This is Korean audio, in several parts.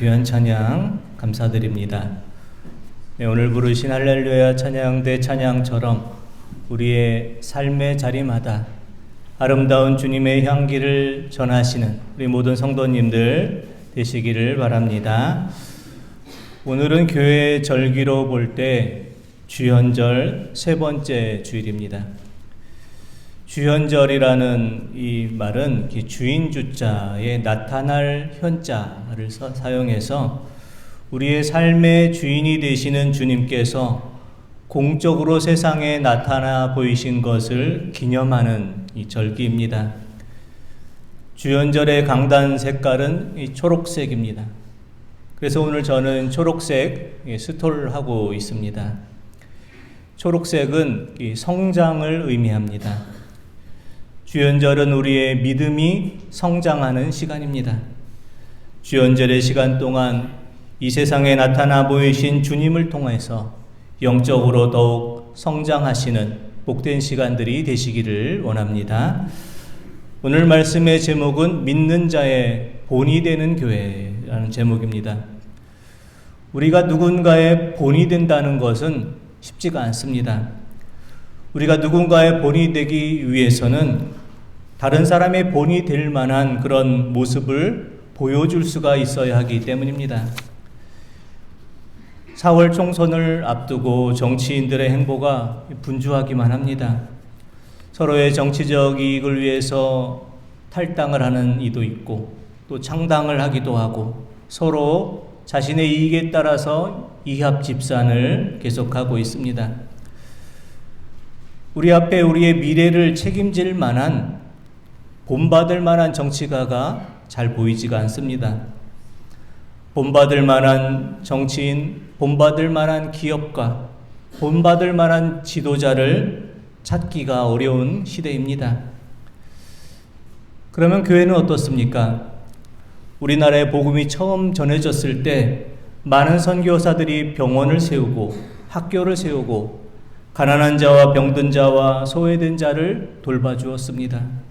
귀한 찬양 감사드립니다. 네, 오늘 부르신 할렐루야 찬양대 찬양처럼 우리의 삶의 자리마다 아름다운 주님의 향기를 전하시는 우리 모든 성도님들 되시기를 바랍니다. 오늘은 교회 절기로 볼 때 주현절 세 번째 주일입니다. 주현절이라는 이 말은 주인 주자에 나타날 현자를 사용해서 우리의 삶의 주인이 되시는 주님께서 공적으로 세상에 나타나 보이신 것을 기념하는 이 절기입니다. 주연절의 강단 색깔은 이 초록색입니다. 그래서 오늘 저는 초록색 스톨 하고 있습니다. 초록색은 성장을 의미합니다. 주연절은 우리의 믿음이 성장하는 시간입니다. 주연절의 시간 동안 이 세상에 나타나 보이신 주님을 통해서 영적으로 더욱 성장하시는 복된 시간들이 되시기를 원합니다. 오늘 말씀의 제목은 믿는 자의 본이 되는 교회라는 제목입니다. 우리가 누군가의 본이 된다는 것은 쉽지가 않습니다. 우리가 누군가의 본이 되기 위해서는 다른 사람의 본이 될 만한 그런 모습을 보여줄 수가 있어야 하기 때문입니다. 4월 총선을 앞두고 정치인들의 행보가 분주하기만 합니다. 서로의 정치적 이익을 위해서 탈당을 하는 이도 있고 또 창당을 하기도 하고 서로 자신의 이익에 따라서 이합 집산을 계속하고 있습니다. 우리 앞에 우리의 미래를 책임질 만한 본받을 만한 정치가가 잘 보이지가 않습니다. 본받을 만한 정치인, 본받을 만한 기업가, 본받을 만한 지도자를 찾기가 어려운 시대입니다. 그러면 교회는 어떻습니까? 우리나라에 복음이 처음 전해졌을 때 많은 선교사들이 병원을 세우고 학교를 세우고 가난한 자와 병든 자와 소외된 자를 돌봐주었습니다.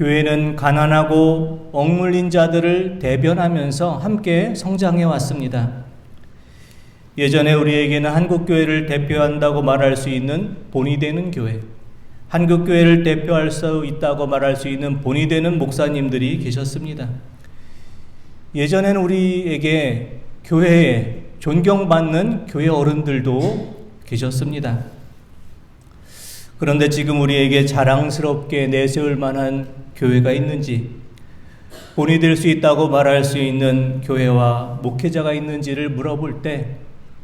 교회는 가난하고 억눌린 자들을 대변하면서 함께 성장해 왔습니다. 예전에 우리에게는 한국교회를 대표한다고 말할 수 있는 본이 되는 교회, 한국교회를 대표할 수 있다고 말할 수 있는 본이 되는 목사님들이 계셨습니다. 예전에는 우리에게 교회에 존경받는 교회 어른들도 계셨습니다. 그런데 지금 우리에게 자랑스럽게 내세울 만한 교회가 있는지, 본이 될 수 있다고 말할 수 있는 교회와 목회자가 있는지를 물어볼 때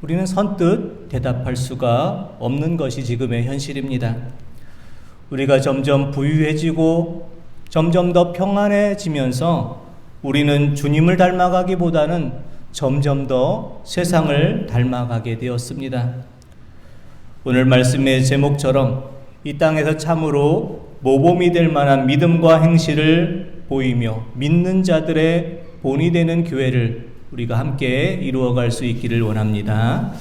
우리는 선뜻 대답할 수가 없는 것이 지금의 현실입니다. 우리가 점점 부유해지고 점점 더 평안해지면서 우리는 주님을 닮아가기보다는 점점 더 세상을 닮아가게 되었습니다. 오늘 말씀의 제목처럼 이 땅에서 참으로 모범이 될 만한 믿음과 행실을 보이며 믿는 자들의 본이 되는 교회를 우리가 함께 이루어갈 수 있기를 원합니다.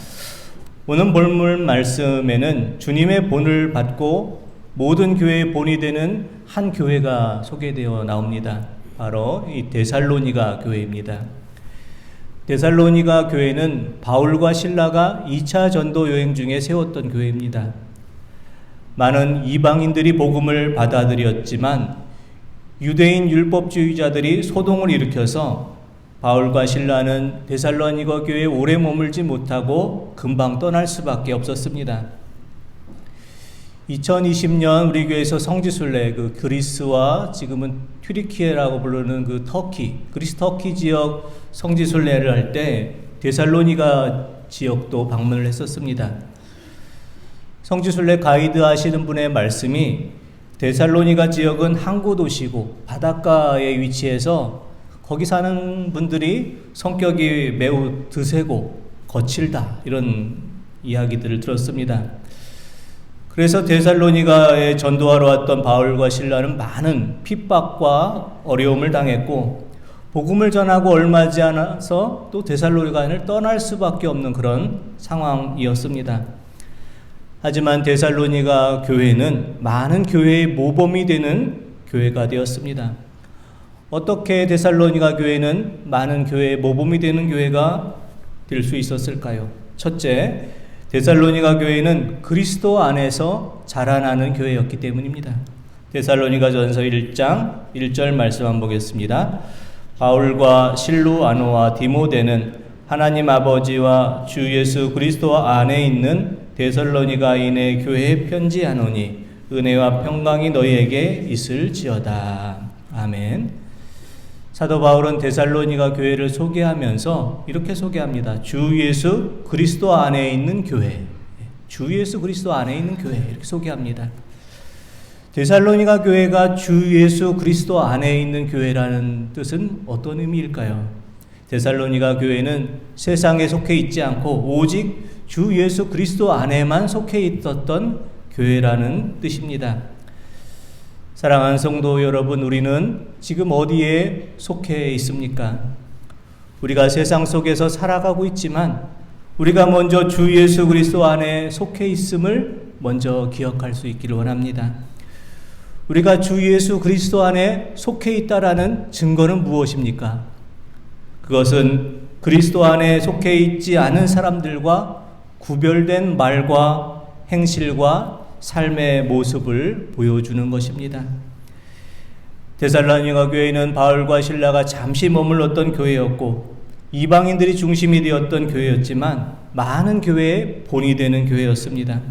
오늘 본문 말씀에는 주님의 본을 받고 모든 교회의 본이 되는 한 교회가 소개되어 나옵니다. 바로 이 데살로니가 교회입니다. 데살로니가 교회는 바울과 신라가 2차 전도 여행 중에 세웠던 교회입니다. 많은 이방인들이 복음을 받아들였지만 유대인 율법주의자들이 소동을 일으켜서 바울과 신라는 데살로니가 교회에 오래 머물지 못하고 금방 떠날 수밖에 없었습니다. 2020년 우리 교회에서 성지순례 그 그리스와 지금은 튀리키에라고 부르는 그 터키 그리스 터키 지역 성지순례를 할 때 데살로니가 지역도 방문을 했었습니다. 성지순례 가이드 하시는 분의 말씀이 데살로니가 지역은 항구 도시고 바닷가에 위치해서 거기 사는 분들이 성격이 매우 드세고 거칠다 이런 이야기들을 들었습니다. 그래서 데살로니가에 전도하러 왔던 바울과 신라는 많은 핍박과 어려움을 당했고 복음을 전하고 얼마지 않아서 또 데살로니가를 떠날 수밖에 없는 그런 상황이었습니다. 하지만 데살로니가 교회는 많은 교회의 모범이 되는 교회가 되었습니다. 어떻게 데살로니가 교회는 많은 교회의 모범이 되는 교회가 될 수 있었을까요? 첫째, 데살로니가 교회는 그리스도 안에서 자라나는 교회였기 때문입니다. 데살로니가 전서 1장 1절 말씀 한번 보겠습니다. 바울과 실루 아노와 디모데는 하나님 아버지와 주 예수 그리스도 안에 있는 데살로니가인의 교회에 편지하노니 은혜와 평강이 너희에게 있을지어다. 아멘. 사도 바울은 데살로니가 교회를 소개하면서 이렇게 소개합니다. 주 예수 그리스도 안에 있는 교회. 주 예수 그리스도 안에 있는 교회 이렇게 소개합니다. 데살로니가 교회가 주 예수 그리스도 안에 있는 교회라는 뜻은 어떤 의미일까요? 데살로니가 교회는 세상에 속해 있지 않고 오직 주 예수 그리스도 안에만 속해 있었던 교회라는 뜻입니다. 사랑하는 성도 여러분, 우리는 지금 어디에 속해 있습니까? 우리가 세상 속에서 살아가고 있지만 우리가 먼저 주 예수 그리스도 안에 속해 있음을 먼저 기억할 수 있기를 원합니다. 우리가 주 예수 그리스도 안에 속해 있다라는 증거는 무엇입니까? 그것은 그리스도 안에 속해 있지 않은 사람들과 구별된 말과 행실과 삶의 모습을 보여주는 것입니다. 데살로니가 교회는 바울과 신라가 잠시 머물렀던 교회였고 이방인들이 중심이 되었던 교회였지만 많은 교회의 본이 되는 교회였습니다.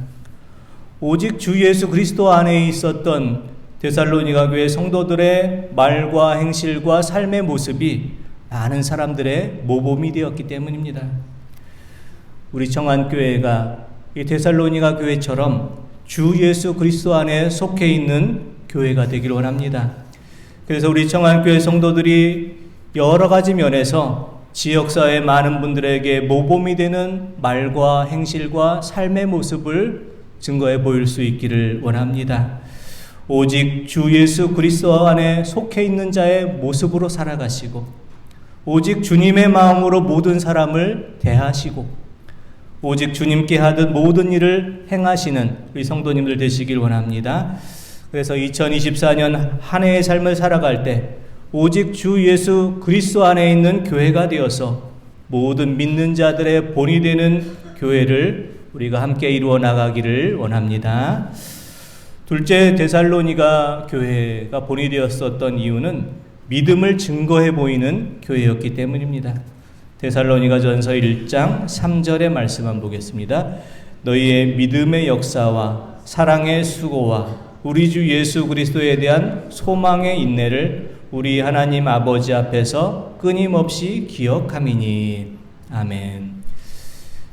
오직 주 예수 그리스도 안에 있었던 데살로니가 교회 성도들의 말과 행실과 삶의 모습이 많은 사람들의 모범이 되었기 때문입니다. 우리 청안교회가 이 데살로니가 교회처럼 주 예수 그리스도 안에 속해 있는 교회가 되길 원합니다. 그래서 우리 청안교회 성도들이 여러 가지 면에서 지역사회 많은 분들에게 모범이 되는 말과 행실과 삶의 모습을 증거해 보일 수 있기를 원합니다. 오직 주 예수 그리스도 안에 속해 있는 자의 모습으로 살아가시고 오직 주님의 마음으로 모든 사람을 대하시고 오직 주님께 하듯 모든 일을 행하시는 우리 성도님들 되시길 원합니다. 그래서 2024년 한 해의 삶을 살아갈 때 오직 주 예수 그리스도 안에 있는 교회가 되어서 모든 믿는 자들의 본이 되는 교회를 우리가 함께 이루어 나가기를 원합니다. 둘째 데살로니가 교회가 본이 되었었던 이유는 믿음을 증거해 보이는 교회였기 때문입니다. 데살로니가 전서 1장 3절의 말씀 한 보겠습니다. 너희의 믿음의 역사와 사랑의 수고와 우리 주 예수 그리스도에 대한 소망의 인내를 우리 하나님 아버지 앞에서 끊임없이 기억함이니 아멘.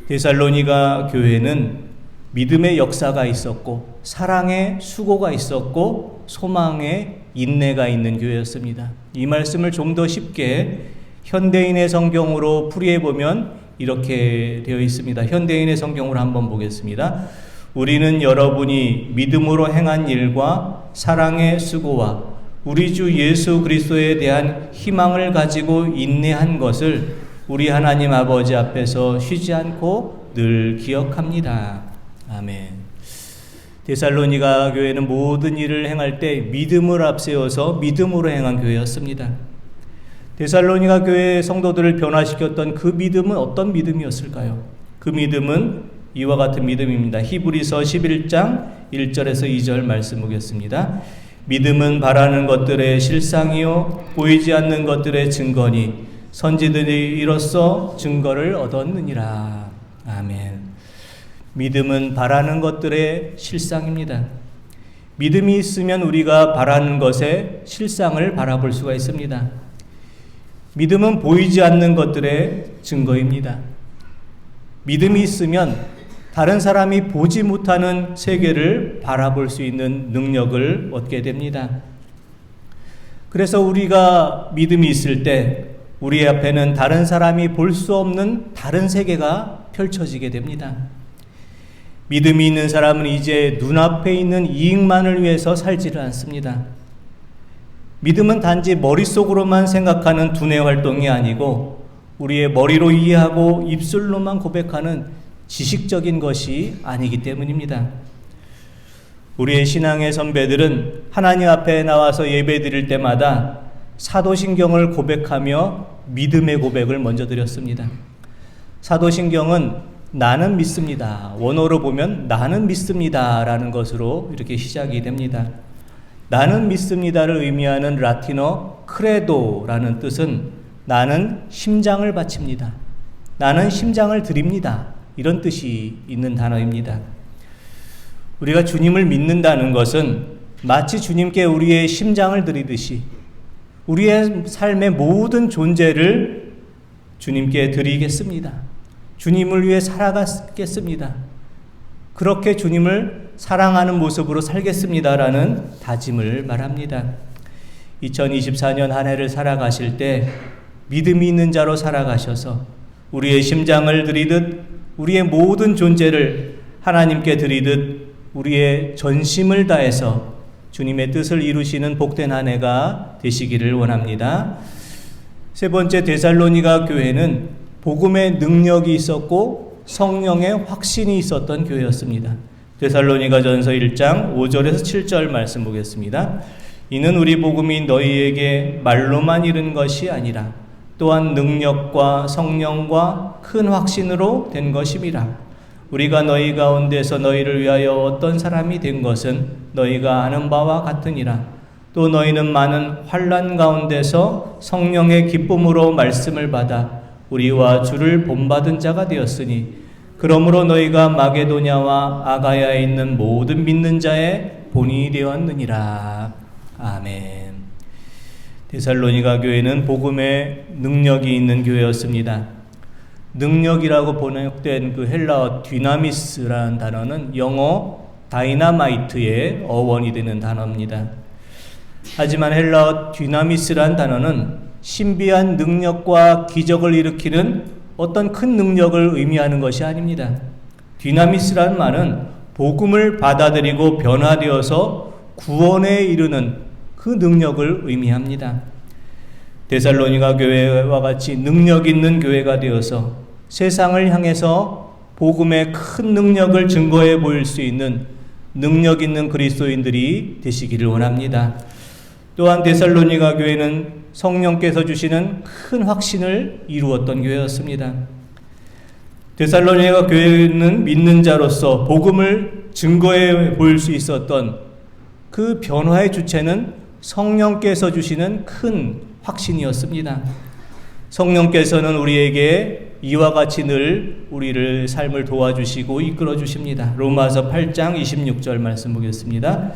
데살로니가 교회는 믿음의 역사가 있었고 사랑의 수고가 있었고 소망의 인내가 있는 교회였습니다. 이 말씀을 좀 더 쉽게 현대인의 성경으로 풀이해 보면 이렇게 되어 있습니다. 현대인의 성경으로 한번 보겠습니다. 우리는 여러분이 믿음으로 행한 일과 사랑의 수고와 우리 주 예수 그리스도에 대한 희망을 가지고 인내한 것을 우리 하나님 아버지 앞에서 쉬지 않고 늘 기억합니다. 아멘. 데살로니가 교회는 모든 일을 행할 때 믿음을 앞세워서 믿음으로 행한 교회였습니다. 데살로니가 교회 성도들을 변화시켰던 그 믿음은 어떤 믿음이었을까요? 그 믿음은 이와 같은 믿음입니다. 히브리서 11장 1절에서 2절 말씀 보겠습니다. 믿음은 바라는 것들의 실상이요 보이지 않는 것들의 증거니 선지들이 이로써 증거를 얻었느니라. 아멘. 믿음은 바라는 것들의 실상입니다. 믿음이 있으면 우리가 바라는 것의 실상을 바라볼 수가 있습니다. 믿음은 보이지 않는 것들의 증거입니다. 믿음이 있으면 다른 사람이 보지 못하는 세계를 바라볼 수 있는 능력을 얻게 됩니다. 그래서 우리가 믿음이 있을 때 우리 앞에는 다른 사람이 볼 수 없는 다른 세계가 펼쳐지게 됩니다. 믿음이 있는 사람은 이제 눈앞에 있는 이익만을 위해서 살지를 않습니다. 믿음은 단지 머릿속으로만 생각하는 두뇌 활동이 아니고 우리의 머리로 이해하고 입술로만 고백하는 지식적인 것이 아니기 때문입니다. 우리의 신앙의 선배들은 하나님 앞에 나와서 예배 드릴 때마다 사도신경을 고백하며 믿음의 고백을 먼저 드렸습니다. 사도신경은 나는 믿습니다. 원어로 보면 나는 믿습니다 라는 것으로 이렇게 시작이 됩니다. 나는 믿습니다를 의미하는 라틴어 크레도라는 뜻은 나는 심장을 바칩니다. 나는 심장을 드립니다. 이런 뜻이 있는 단어입니다. 우리가 주님을 믿는다는 것은 마치 주님께 우리의 심장을 드리듯이 우리의 삶의 모든 존재를 주님께 드리겠습니다. 주님을 위해 살아가겠습니다. 그렇게 주님을 사랑하는 모습으로 살겠습니다라는 다짐을 말합니다. 2024년 한 해를 살아가실 때 믿음이 있는 자로 살아가셔서 우리의 심장을 드리듯 우리의 모든 존재를 하나님께 드리듯 우리의 전심을 다해서 주님의 뜻을 이루시는 복된 한 해가 되시기를 원합니다. 세 번째 데살로니가 교회는 복음의 능력이 있었고 성령의 확신이 있었던 교회였습니다. 데살로니가 전서 1장 5절에서 7절 말씀 보겠습니다. 이는 우리 복음이 너희에게 말로만 이른 것이 아니라 또한 능력과 성령과 큰 확신으로 된 것임이라. 우리가 너희 가운데서 너희를 위하여 어떤 사람이 된 것은 너희가 아는 바와 같으니라. 또 너희는 많은 환란 가운데서 성령의 기쁨으로 말씀을 받아 우리와 주를 본받은 자가 되었으니 그러므로 너희가 마게도냐와 아가야에 있는 모든 믿는 자의 본이 되었느니라. 아멘. 데살로니가 교회는 복음의 능력이 있는 교회였습니다. 능력이라고 번역된 그 헬라어 디나미스라는 단어는 영어 다이나마이트의 어원이 되는 단어입니다. 하지만 헬라어 디나미스란 단어는 신비한 능력과 기적을 일으키는 어떤 큰 능력을 의미하는 것이 아닙니다. 디나미스란 말은 복음을 받아들이고 변화되어서 구원에 이르는 그 능력을 의미합니다. 데살로니가 교회와 같이 능력 있는 교회가 되어서 세상을 향해서 복음의 큰 능력을 증거해 보일 수 있는 능력 있는 그리스도인들이 되시기를 원합니다. 또한 데살로니가 교회는 성령께서 주시는 큰 확신을 이루었던 교회였습니다. 데살로니가 교회는 믿는 자로서 복음을 증거해 보일 수 있었던 그 변화의 주체는 성령께서 주시는 큰 확신이었습니다. 성령께서는 우리에게 이와 같이 늘 우리를 삶을 도와주시고 이끌어 주십니다. 로마서 8장 26절 말씀 보겠습니다.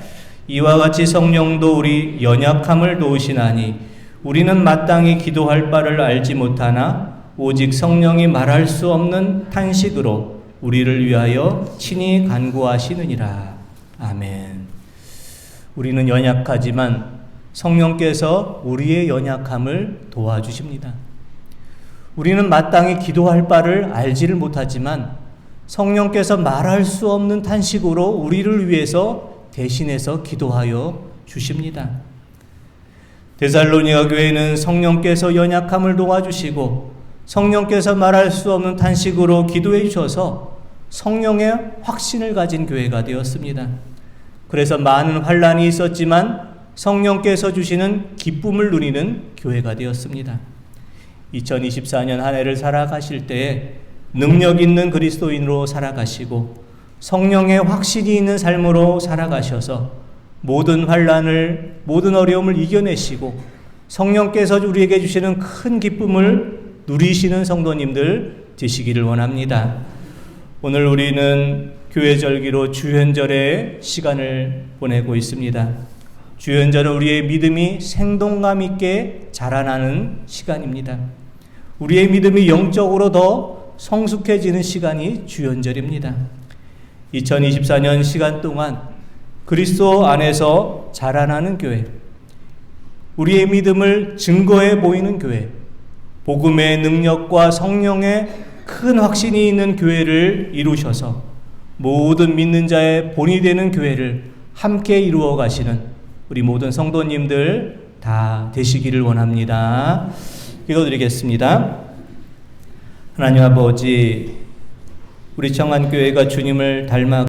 이와 같이 성령도 우리 연약함을 도우시나니 우리는 마땅히 기도할 바를 알지 못하나 오직 성령이 말할 수 없는 탄식으로 우리를 위하여 친히 간구하시느니라. 아멘. 우리는 연약하지만 성령께서 우리의 연약함을 도와주십니다. 우리는 마땅히 기도할 바를 알지를 못하지만 성령께서 말할 수 없는 탄식으로 우리를 위해서 대신해서 기도하여 주십니다. 데살로니가 교회는 성령께서 연약함을 도와주시고 성령께서 말할 수 없는 탄식으로 기도해 주셔서 성령의 확신을 가진 교회가 되었습니다. 그래서 많은 환란이 있었지만 성령께서 주시는 기쁨을 누리는 교회가 되었습니다. 2024년 한 해를 살아가실 때에 능력 있는 그리스도인으로 살아가시고 성령의 확신이 있는 삶으로 살아가셔서 모든 환란을 모든 어려움을 이겨내시고 성령께서 우리에게 주시는 큰 기쁨을 누리시는 성도님들 되시기를 원합니다. 오늘 우리는 교회 절기로 주현절의 시간을 보내고 있습니다. 주연절은 우리의 믿음이 생동감 있게 자라나는 시간입니다. 우리의 믿음이 영적으로 더 성숙해지는 시간이 주연절입니다. 2024년 시간 동안 그리스도 안에서 자라나는 교회, 우리의 믿음을 증거해 보이는 교회, 복음의 능력과 성령의 큰 확신이 있는 교회를 이루셔서 모든 믿는 자의 본이 되는 교회를 함께 이루어 가시는 우리 모든 성도님들 다 되시기를 원합니다. 읽어드리겠습니다. 하나님 아버지, 우리 청안교회가 주님을 닮아